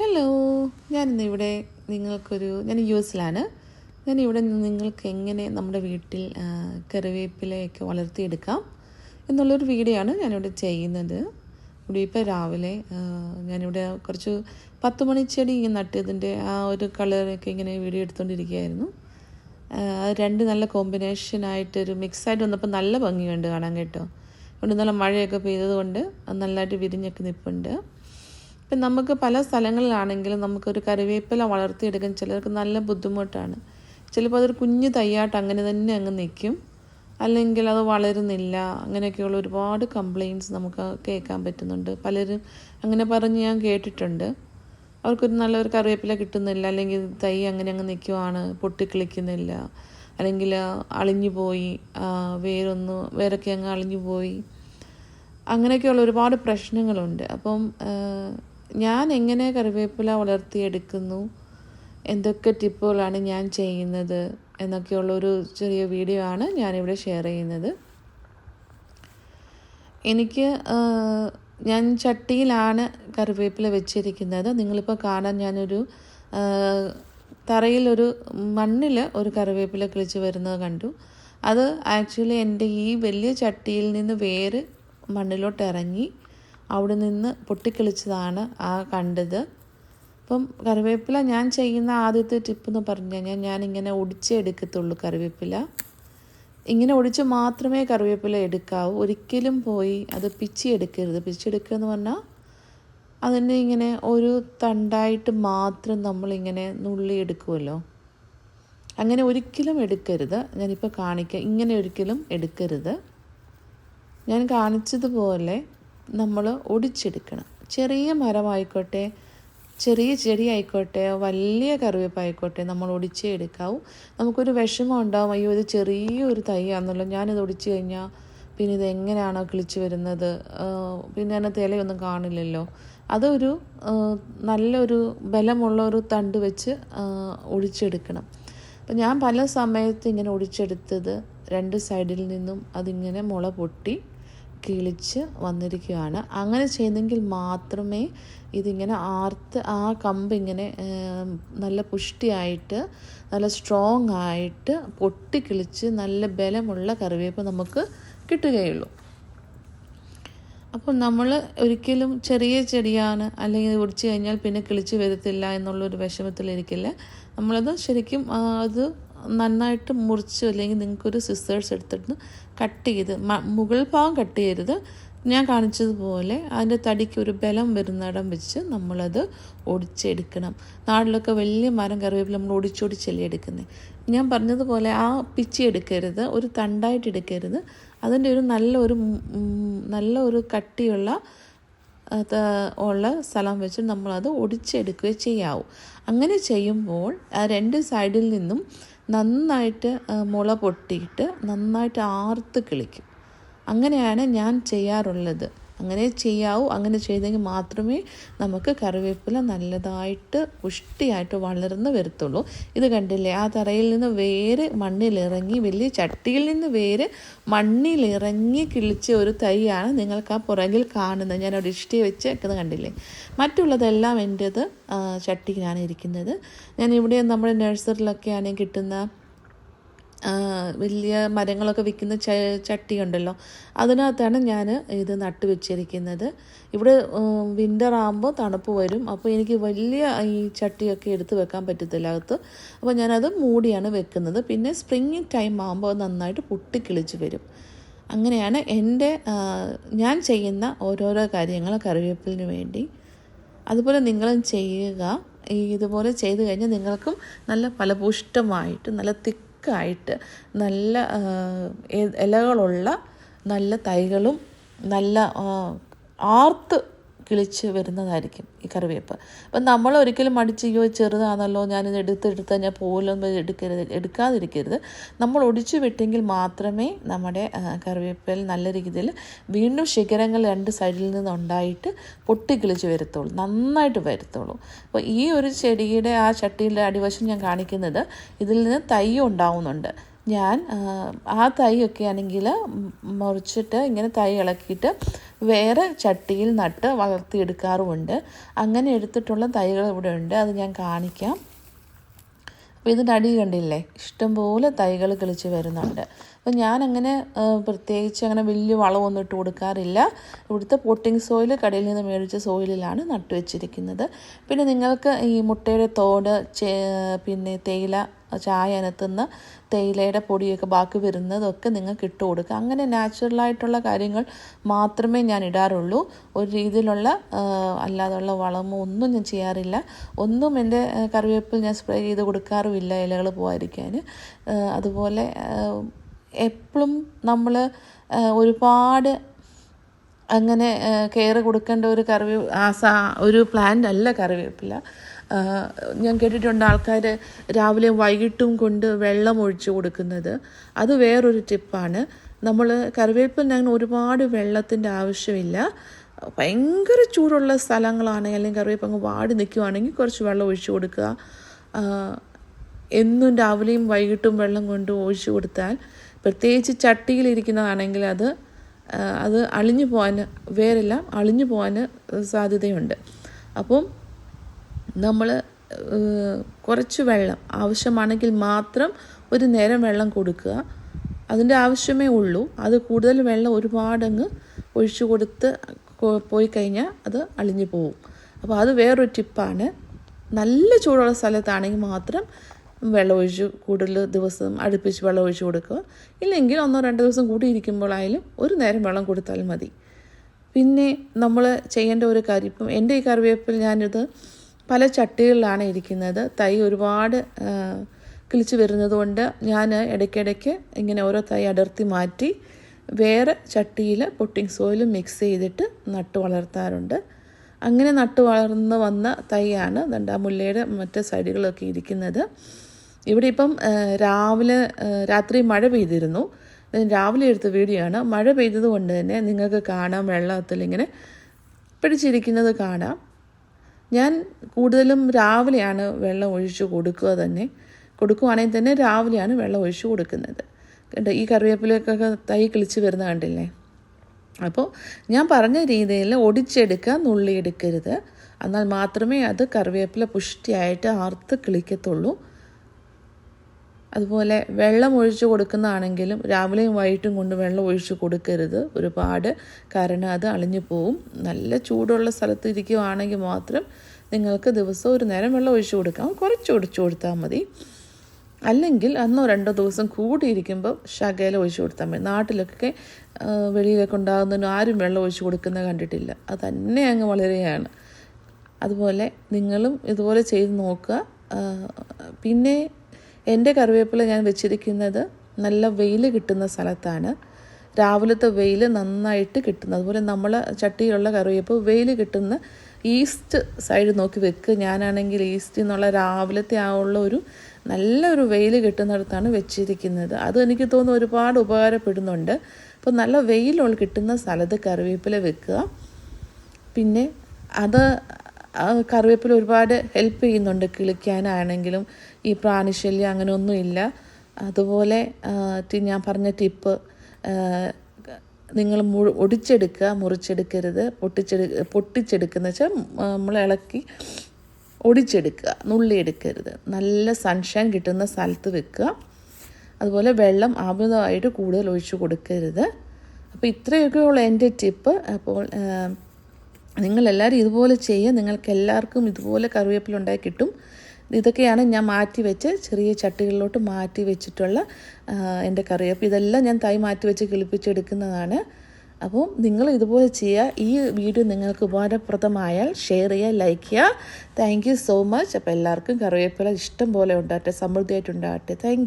Hello ഞാനിന്ന് ഇവിടെ നിങ്ങൾക്കൊരു ഞാൻ യു എസിലാണ്. ഞാനിവിടെ നിങ്ങൾക്ക് എങ്ങനെ നമ്മുടെ വീട്ടിൽ കറിവേപ്പിലയൊക്കെ വളർത്തിയെടുക്കാം എന്നുള്ളൊരു വീഡിയോ ആണ് ഞാനിവിടെ ചെയ്യുന്നത്. ഇവിടെ ഇപ്പോൾ രാവിലെ ഞാനിവിടെ കുറച്ച് പത്ത് മണിച്ചെടി ഇങ്ങനെ നട്ടതിന്റെ ആ ഒരു കളറൊക്കെ ഇങ്ങനെ വീഡിയോ എടുത്തുകൊണ്ടിരിക്കുകയായിരുന്നു രണ്ട് നല്ല കോമ്പിനേഷനായിട്ടൊരു മിക്സായിട്ട് വന്നപ്പോൾ നല്ല ഭംഗിയുണ്ട് കാണാൻ കേട്ടോ. അതുകൊണ്ട് നല്ല മഴയൊക്കെ പെയ്തതുകൊണ്ട് നല്ലതായിട്ട് വിരിഞ്ഞൊക്കെ നിൽപ്പുണ്ട് ഇപ്പം നമുക്ക് പല സ്ഥലങ്ങളിലാണെങ്കിലും നമുക്കൊരു കറിവേപ്പില വളർത്തിയെടുക്കാൻ ചിലർക്ക് നല്ല ബുദ്ധിമുട്ടാണ്. ചിലപ്പോൾ അതൊരു കുഞ്ഞു തയ്യായിട്ട് അങ്ങനെ തന്നെ അങ്ങ് നിൽക്കും. അല്ലെങ്കിൽ അത് വളരുന്നില്ല. അങ്ങനെയൊക്കെയുള്ള ഒരുപാട് കംപ്ലയിന്റ്സ് നമുക്ക് കേൾക്കാൻ പറ്റുന്നുണ്ട്. പലരും അങ്ങനെ പറഞ്ഞ് ഞാൻ കേട്ടിട്ടുണ്ട്. അവർക്കൊരു നല്ലൊരു കറിവേപ്പില കിട്ടുന്നില്ല. അല്ലെങ്കിൽ തൈ അങ്ങനെ അങ്ങ് നിൽക്കുവാണ്. പൊട്ടിക്കിളിക്കുന്നില്ല. അല്ലെങ്കിൽ അളിഞ്ഞു പോയി. വേരൊന്ന് വേരൊക്കെ അങ്ങ് അളിഞ്ഞു പോയി. അങ്ങനെയൊക്കെയുള്ള ഒരുപാട് പ്രശ്നങ്ങളുണ്ട്. അപ്പം ഞാൻ എങ്ങനെ കറിവേപ്പില വളർത്തിയെടുക്കുന്നു? എന്തൊക്കെ ടിപ്പുകളാണ് ഞാൻ ചെയ്യുന്നത്? എന്നൊക്കെയുള്ളൊരു ചെറിയ വീഡിയോ ആണ് ഞാനിവിടെ ഷെയർ ചെയ്യുന്നത്. എനിക്ക് ഞാൻ ചട്ടിയിലാണ് കറിവേപ്പില വെച്ചിരിക്കുന്നത്. നിങ്ങളിപ്പോൾ കാണാൻ ഞാനൊരു തറയിലൊരു മണ്ണിൽ ഒരു കറിവേപ്പില കിളിച്ച് വരുന്നത് കണ്ടു. അത് ആക്ച്വലി എന്റെ ഈ വലിയ ചട്ടിയിൽ നിന്ന് വേര് മണ്ണിലോട്ട് ഇറങ്ങി. അവിടെ നിന്ന് പൊട്ടിക്കളിച്ചതാണ് ആ കണ്ടത്. അപ്പം കറിവേപ്പില ഞാൻ ചെയ്യുന്ന ആദ്യത്തെ ടിപ്പ് എന്ന് പറഞ്ഞു കഴിഞ്ഞാൽ ഞാനിങ്ങനെ ഒടിച്ചെടുക്കത്തുള്ളൂ കറിവേപ്പില. ഇങ്ങനെ ഒടിച്ച് മാത്രമേ കറിവേപ്പില എടുക്കാവൂ. ഒരിക്കലും പോയി അത് പിച്ചി എടുക്കരുത്. പിച്ചെടുക്കുക എന്ന് പറഞ്ഞാൽ അതിന്റെ ഇങ്ങനെ ഒരു തണ്ടായിട്ട് മാത്രം നമ്മളിങ്ങനെ നുള്ളി എടുക്കുമല്ലോ. അങ്ങനെ ഒരിക്കലും എടുക്കരുത്. ഞാനിപ്പോൾ കാണിക്കാം. ഇങ്ങനെ ഒരിക്കലും എടുക്കരുത്. ഞാൻ കാണിച്ചതുപോലെ നമ്മൾ ഒടിച്ചെടുക്കണം. ചെറിയ മരമായിക്കോട്ടെ ചെറിയ ചെടി ആയിക്കോട്ടെ വലിയ കറിവേപ്പായിക്കോട്ടെ നമ്മൾ ഒടിച്ചേ എടുക്കാവൂ. നമുക്കൊരു വിഷമം ഉണ്ടാവും അയ്യോ ഇത് ചെറിയൊരു തൈയാണെന്നല്ലോ ഞാനിത് ഒടിച്ചു കഴിഞ്ഞാൽ പിന്നെ ഇത് എങ്ങനെയാണോ കിളിച്ച് വരുന്നത്? പിന്നെ അതിനകത്ത് ഇലയൊന്നും കാണില്ലല്ലോ. അതൊരു നല്ലൊരു ബലമുള്ള ഒരു തണ്ട് വെച്ച് ഒടിച്ചെടുക്കണം. അപ്പം ഞാൻ പല സമയത്ത് ഇങ്ങനെ ഒടിച്ചെടുത്തത് രണ്ട് സൈഡിൽ നിന്നും അതിങ്ങനെ മുള പൊട്ടി കിളിച്ച് വന്നിരിക്കുകയാണ്. അങ്ങനെ ചെയ്യുന്നെങ്കിൽ മാത്രമേ ഇതിങ്ങനെ ആർത്ത് ആ കമ്പ് ഇങ്ങനെ നല്ല പുഷ്ടിയായിട്ട് നല്ല സ്ട്രോങ് ആയിട്ട് പൊട്ടിക്കിളിച്ച് നല്ല ബലമുള്ള കറിവേപ്പ് നമുക്ക് കിട്ടുകയുള്ളൂ. അപ്പോൾ നമ്മൾ ഒരിക്കലും ചെറിയ ചെടിയാണ് അല്ലെങ്കിൽ ഒടിച്ചു കഴിഞ്ഞാൽ പിന്നെ കിളിച്ച് വരത്തില്ല എന്നുള്ളൊരു വിഷമത്തിലിരിക്കില്ല. നമ്മളത് ശരിക്കും അത് നന്നായിട്ട് മുറിച്ച് അല്ലെങ്കിൽ നിങ്ങൾക്കൊരു സിസേഴ്സ് എടുത്തിട്ട് കട്ട് ചെയ്ത് മുകൾ ഭാഗം കട്ട് ചെയ്യരുത്. ഞാൻ കാണിച്ചതുപോലെ അതിന്റെ തടിക്ക് ഒരു ബലം വരുന്നിടം വെച്ച് നമ്മളത് ഒടിച്ചെടുക്കണം. നാട്ടിലൊക്കെ വലിയ മരം കറിവേപ്പില നമ്മൾ ഒടിച്ചൊടിച്ചല്ലേ എടുക്കുന്നത് ഞാൻ പറഞ്ഞതുപോലെ ആ പിച്ചി എടുക്കരുത് ഒരു തണ്ടായിട്ട് എടുക്കരുത്. അതിന്റെ ഒരു നല്ല ഒരു നല്ല ഒരു കട്ടിയുള്ള ഉള്ള സ്ഥലം വെച്ച് നമ്മളത് ഒടിച്ചെടുക്കുകയോ ചെയ്യാവൂ. അങ്ങനെ ചെയ്യുമ്പോൾ ആ രണ്ട് സൈഡിൽ നിന്നും നന്നായിട്ട് മുള പൊട്ടിയിട്ട് നന്നായിട്ട് ആർത്ത് കിളിക്കും. അങ്ങനെയാണ് ഞാൻ ചെയ്യാറുള്ളത്. അങ്ങനെ ചെയ്യാവൂ അങ്ങനെ ചെയ്തെങ്കിൽ മാത്രമേ നമുക്ക് കറിവേപ്പില നല്ലതായിട്ട് പുഷ്ടിയായിട്ട് വളർന്ന് വരത്തുള്ളൂ. ഇത് കണ്ടില്ലേ? ആ തറയിൽ നിന്ന് വേര് മണ്ണിലിറങ്ങി വലിയ ചട്ടിയിൽ നിന്ന് വേര് മണ്ണിലിറങ്ങി കിളിച്ച ഒരു തൈയാണ് നിങ്ങൾക്ക് ആ പുറകിൽ കാണുന്നത്. ഞാൻ അവിടെ ഇഷ്ടി വെച്ച് വെക്കുന്നത് കണ്ടില്ലേ? മറ്റുള്ളതെല്ലാം എന്റേത് ചട്ടിയിലാണ് ഇരിക്കുന്നത്. ഞാൻ ഇവിടെ നമ്മുടെ നഴ്സറിലൊക്കെ ആണെങ്കിൽ കിട്ടുന്ന വലിയ മരങ്ങളൊക്കെ വിൽക്കുന്ന ച ചട്ടിയുണ്ടല്ലോ. അതിനകത്താണ് ഞാൻ ഇത് നട്ട് വെച്ചിരിക്കുന്നത്. ഇവിടെ വിന്റർ ആകുമ്പോൾ തണുപ്പ് വരും. അപ്പോൾ എനിക്ക് വലിയ ഈ ചട്ടിയൊക്കെ എടുത്ത് വെക്കാൻ പറ്റത്തില്ല അകത്ത്. അപ്പോൾ ഞാനത് മൂടിയാണ് വെക്കുന്നത്. പിന്നെ സ്പ്രിങ് ടൈം ആകുമ്പോൾ നന്നായിട്ട് പൊട്ടിക്കിളിച്ച് വരും. അങ്ങനെയാണ് എന്റെ ഞാൻ ചെയ്യുന്ന ഓരോരോ കാര്യങ്ങൾ കറിവേപ്പിലിന് വേണ്ടി. അതുപോലെ നിങ്ങളും ചെയ്യുക. ഈ ഇതുപോലെ ചെയ്തു കഴിഞ്ഞാൽ നിങ്ങൾക്കും നല്ല ഫലപുഷ്ടമായിട്ട് നല്ല തിക്കായിട്ട് നല്ല ഇലകളുള്ള നല്ല തൈകളും നല്ല ആർത്ത് കിളിച്ച് വരുന്നതായിരിക്കും ഈ കറിവേപ്പ്. അപ്പം നമ്മൾ ഒരിക്കലും മടിച്ച് അയ്യോ ചെറുതാണല്ലോ ഞാനിത് എടുത്തെടുത്ത് ഞാൻ പോലൊന്നും എടുക്കരുത് എടുക്കാതിരിക്കരുത്. നമ്മൾ ഒടിച്ചു വിട്ടെങ്കിൽ മാത്രമേ നമ്മുടെ കറിവേപ്പിൽ നല്ല രീതിയിൽ വീണ്ടും ശിഖരങ്ങൾ രണ്ട് സൈഡിൽ നിന്നുണ്ടായിട്ട് പൊട്ടിക്കിളിച്ച് വരത്തുള്ളൂ നന്നായിട്ട് വരത്തുള്ളൂ. അപ്പോൾ ഈ ഒരു ചെടിയുടെ ആ ചട്ടിയുടെ അടിവശം ഞാൻ കാണിക്കുന്നത് ഇതിൽ നിന്ന് തൈ ഉണ്ടാവുന്നുണ്ട്. ഞാൻ ആ, തൈ ഒക്കെ ആണെങ്കിൽ മുറിച്ചിട്ട് ഇങ്ങനെ തൈ ഇളക്കിയിട്ട് വേറെ ചട്ടിയിൽ നട്ട് വളർത്തിയെടുക്കാറുമുണ്ട്. അങ്ങനെ എടുത്തിട്ടുള്ള തൈകൾ ഇവിടെ ഉണ്ട്. അത് ഞാൻ കാണിക്കാം. അപ്പോൾ ഇതിന്റെ അടി കണ്ടില്ലേ? ഇഷ്ടംപോലെ തൈകൾ കിളിച്ച് വരുന്നുണ്ട്. അപ്പോൾ ഞാനങ്ങനെ പ്രത്യേകിച്ച് അങ്ങനെ വലിയ വളമൊന്നും ഇട്ട് കൊടുക്കാറില്ല. ഇവിടുത്തെ പൊട്ടിങ് സോയിൽ കടയിൽ നിന്ന് മേടിച്ച സോയിലിലാണ് നട്ടുവെച്ചിരിക്കുന്നത് പിന്നെ നിങ്ങൾക്ക് ഈ മുട്ടയുടെ തോട് പിന്നെ തേയില ചായ അനത്തുന്ന തേയിലയുടെ പൊടിയൊക്കെ ബാക്കി വരുന്നതൊക്കെ നിങ്ങൾക്ക് ഇട്ട് കൊടുക്കുക. അങ്ങനെ നാച്ചുറലായിട്ടുള്ള കാര്യങ്ങൾ മാത്രമേ ഞാൻ ഇടാറുള്ളൂ. ഒരു രീതിയിലുള്ള അല്ലാതുള്ള വളമോ ഒന്നും ഞാൻ ചെയ്യാറില്ല. ഒന്നും എന്റെ കറിവേപ്പിൽ ഞാൻ സ്പ്രേ ചെയ്ത് കൊടുക്കാറുമില്ല ഇലകൾ പോകാതിരിക്കാൻ അതുപോലെ എപ്പോഴും നമ്മൾ ഒരുപാട് അങ്ങനെ കെയർ കൊടുക്കേണ്ട ഒരു കറിവേ ഒരു പ്ലാന്റ് അല്ല കറിവേപ്പില. ഞാൻ കേട്ടിട്ടുണ്ട് ആൾക്കാർ രാവിലെയും വൈകിട്ടും കൊണ്ട് വെള്ളം ഒഴിച്ച് കൊടുക്കുന്നത്. അത് വേറൊരു ടിപ്പാണ്. നമ്മൾ കറിവേപ്പിൽ അങ്ങനെ ഒരുപാട് വെള്ളത്തിന്റെ ആവശ്യമില്ല. ഭയങ്കര ചൂടുള്ള സ്ഥലങ്ങളാണെങ്കിൽ അല്ലെങ്കിൽ കറിവേപ്പ് അങ്ങ് വാടി നിൽക്കുവാണെങ്കിൽ കുറച്ച് വെള്ളം ഒഴിച്ചു കൊടുക്കുക. എന്നും രാവിലെയും വൈകിട്ടും വെള്ളം കൊണ്ട് ഒഴിച്ചു കൊടുത്താൽ പ്രത്യേകിച്ച് ചട്ടിയിലിരിക്കുന്നതാണെങ്കിൽ അത് അത് അളിഞ്ഞു പോകാൻ വേരെല്ലാം അളിഞ്ഞു പോകാൻ സാധ്യതയുണ്ട്. അപ്പം നമ്മൾ കുറച്ച് വെള്ളം ആവശ്യമാണെങ്കിൽ മാത്രം ഒരു നേരം വെള്ളം കൊടുക്കുക. അതിന്റെ ആവശ്യമേ ഉള്ളൂ. അത് കൂടുതൽ വെള്ളം ഒരുപാടങ്ങ് ഒഴിച്ചു കൊടുത്ത് പോയി കഴിഞ്ഞാൽ അത് അളിഞ്ഞു പോവും. അപ്പോൾ അത് വേറൊരു ടിപ്പാണ്. നല്ല ചൂടുള്ള സ്ഥലത്താണെങ്കിൽ മാത്രം വെള്ളം ഒഴിച്ച് കൂടുതൽ ദിവസം അടുപ്പിച്ച് വെള്ളം കൊടുക്കുക. ഇല്ലെങ്കിൽ ഒന്നോ രണ്ടോ ദിവസം കൂട്ടിയിരിക്കുമ്പോഴായാലും ഒരു നേരം വെള്ളം കൊടുത്താൽ മതി. പിന്നെ നമ്മൾ ചെയ്യേണ്ട ഒരു കാര്യം ഇപ്പം എന്റെ ഈ കറിവേപ്പിൽ ഞാനിത് പല ചട്ടികളിലാണ് ഇരിക്കുന്നത്. തൈ ഒരുപാട് കിളിച്ച് വരുന്നതുകൊണ്ട് ഞാൻ ഇടയ്ക്കിടയ്ക്ക് ഇങ്ങനെ ഓരോ തൈ അടർത്തി മാറ്റി വേറെ ചട്ടിയിൽ പൊട്ടിങ് സോയിലും മിക്സ് ചെയ്തിട്ട് നട്ട് വളർത്താറുണ്ട്. അങ്ങനെ നട്ട് വളർന്ന് വന്ന തൈയാണ് ദണ്ടാമുല്ലയുടെ മറ്റ് സൈഡുകളൊക്കെ ഇരിക്കുന്നത്. ഇവിടെ ഇപ്പം രാവിലെ രാത്രി മഴ പെയ്തിരുന്നു. രാവിലെ എടുത്ത വീഡിയോ ആണ്. മഴ പെയ്തത് കൊണ്ട് തന്നെ നിങ്ങൾക്ക് കാണാം വെള്ളത്തിൽ ഇങ്ങനെ പിടിച്ചിരിക്കുന്നത് കാണാം. ഞാൻ കൂടുതലും രാവിലെയാണ് വെള്ളം ഒഴിച്ചു കൊടുക്കുക തന്നെ. കൊടുക്കുവാണെങ്കിൽ തന്നെ രാവിലെയാണ് വെള്ളം ഒഴിച്ചു കൊടുക്കുന്നത്. കണ്ടോ ഈ കറിവേപ്പിലൊക്കെ തൈ കിളിച്ച് വരുന്ന കണ്ടില്ലേ? അപ്പോൾ ഞാൻ പറഞ്ഞ രീതിയിൽ ഒടിച്ചെടുക്കുക നുള്ളിയെടുക്കരുത് എന്നാൽ മാത്രമേ അത് കറിവേപ്പില പുഷ്ടിയായിട്ട് ആർത്ത് കിളിക്കത്തുള്ളൂ. അതുപോലെ വെള്ളം ഒഴിച്ചു കൊടുക്കുന്നതാണെങ്കിലും രാവിലെയും വൈകിട്ടും കൊണ്ട് വെള്ളം ഒഴിച്ചു കൊടുക്കരുത്. ഒരുപാട് കാരണം അത് അളിഞ്ഞു പോവും. നല്ല ചൂടുള്ള സ്ഥലത്ത് ഇരിക്കുവാണെങ്കിൽ മാത്രം നിങ്ങൾക്ക് ദിവസം ഒരു നേരം വെള്ളം ഒഴിച്ചു കൊടുക്കാം. കുറച്ച് ഒഴിച്ചു കൊടുത്താൽ മതി. അല്ലെങ്കിൽ അന്നോ രണ്ടോ ദിവസം കൂടിയിരിക്കുമ്പോൾ ശകല ഒഴിച്ചു കൊടുത്താൽ മതി. നാട്ടിലൊക്കെ വെളിയിലൊക്കെ ഉണ്ടാകുന്നതിന് ആരും വെള്ളം ഒഴിച്ചു കൊടുക്കുന്നത് കണ്ടിട്ടില്ല. അത് തന്നെ അങ്ങ് വളരെയാണ് അതുപോലെ നിങ്ങളും ഇതുപോലെ ചെയ്ത് നോക്കുക. പിന്നെ എന്റെ കറിവേപ്പില ഞാൻ വെച്ചിരിക്കുന്നത് നല്ല വെയിൽ കിട്ടുന്ന സ്ഥലത്താണ്. രാവിലത്തെ വെയിൽ നന്നായിട്ട് കിട്ടുന്നത് അതുപോലെ നമ്മൾ ചട്ടിയിലുള്ള കറിവേപ്പ് വെയിൽ കിട്ടുന്ന ഈസ്റ്റ് സൈഡ് നോക്കി വെക്കുക ഞാനാണെങ്കിൽ ഈസ്റ്റിൽ നിന്നുള്ള രാവിലത്തെ ആ ഉള്ള ഒരു നല്ലൊരു വെയിൽ കിട്ടുന്നിടത്താണ് വെച്ചിരിക്കുന്നത്. അത് എനിക്ക് തോന്നുന്നു ഒരുപാട് ഉപകാരപ്പെടുന്നുണ്ട്. അപ്പോൾ നല്ല വെയിലുള്ള കിട്ടുന്ന സ്ഥലത്ത് കറിവേപ്പില വെക്കുക. പിന്നെ അത് കറിവേപ്പില ഒരുപാട് ഹെൽപ്പ് ചെയ്യുന്നുണ്ട്. കിളിക്കാനാണെങ്കിലും ഈ പ്രാണിശല്യം അങ്ങനെ ഒന്നുമില്ല അതുപോലെ ഞാൻ പറഞ്ഞ ടിപ്പ് നിങ്ങൾ മു ഒടിച്ചെടുക്കുക മുറിച്ചെടുക്കരുത്. പൊട്ടിച്ചെടു പൊട്ടിച്ചെടുക്കുന്ന വെച്ചാൽ നമ്മൾ ഇളക്കി ഒടിച്ചെടുക്കുക നുള്ളിയെടുക്കരുത്. നല്ല സൺഷൈൻ കിട്ടുന്ന സ്ഥലത്ത് വെക്കുക. അതുപോലെ വെള്ളം അമിതമായിട്ട് കൂടുതൽ ഒഴിച്ചു കൊടുക്കരുത്. അപ്പോൾ ഇത്രയൊക്കെയുള്ള എന്റെ ടിപ്പ് അപ്പോൾ നിങ്ങളെല്ലാവരും ഇതുപോലെ ചെയ്യുക. നിങ്ങൾക്ക് എല്ലാവർക്കും ഇതുപോലെ കറിവേപ്പില ഉണ്ടായി കിട്ടും. ഇതൊക്കെയാണ് ഞാൻ മാറ്റി വെച്ച് ചെറിയ ചട്ടികളിലോട്ട് മാറ്റി വെച്ചിട്ടുള്ള എന്റെ കറിവേപ്പ് ഇതെല്ലാം ഞാൻ തൈ മാറ്റി വെച്ച് കിളിപ്പിച്ചെടുക്കുന്നതാണ്. അപ്പോൾ നിങ്ങൾ ഇതുപോലെ ചെയ്യുക. ഈ വീഡിയോ നിങ്ങൾക്ക് ഉപകാരപ്രദമായാൽ ഷെയർ ചെയ്യുക ലൈക്ക് ചെയ്യുക. Thank so much. അപ്പോൾ എല്ലാവർക്കും കറിവേപ്പില ഇഷ്ടം പോലെ ഉണ്ടാകട്ടെ. സമൃദ്ധിയായിട്ടുണ്ടാകട്ടെ താങ്ക്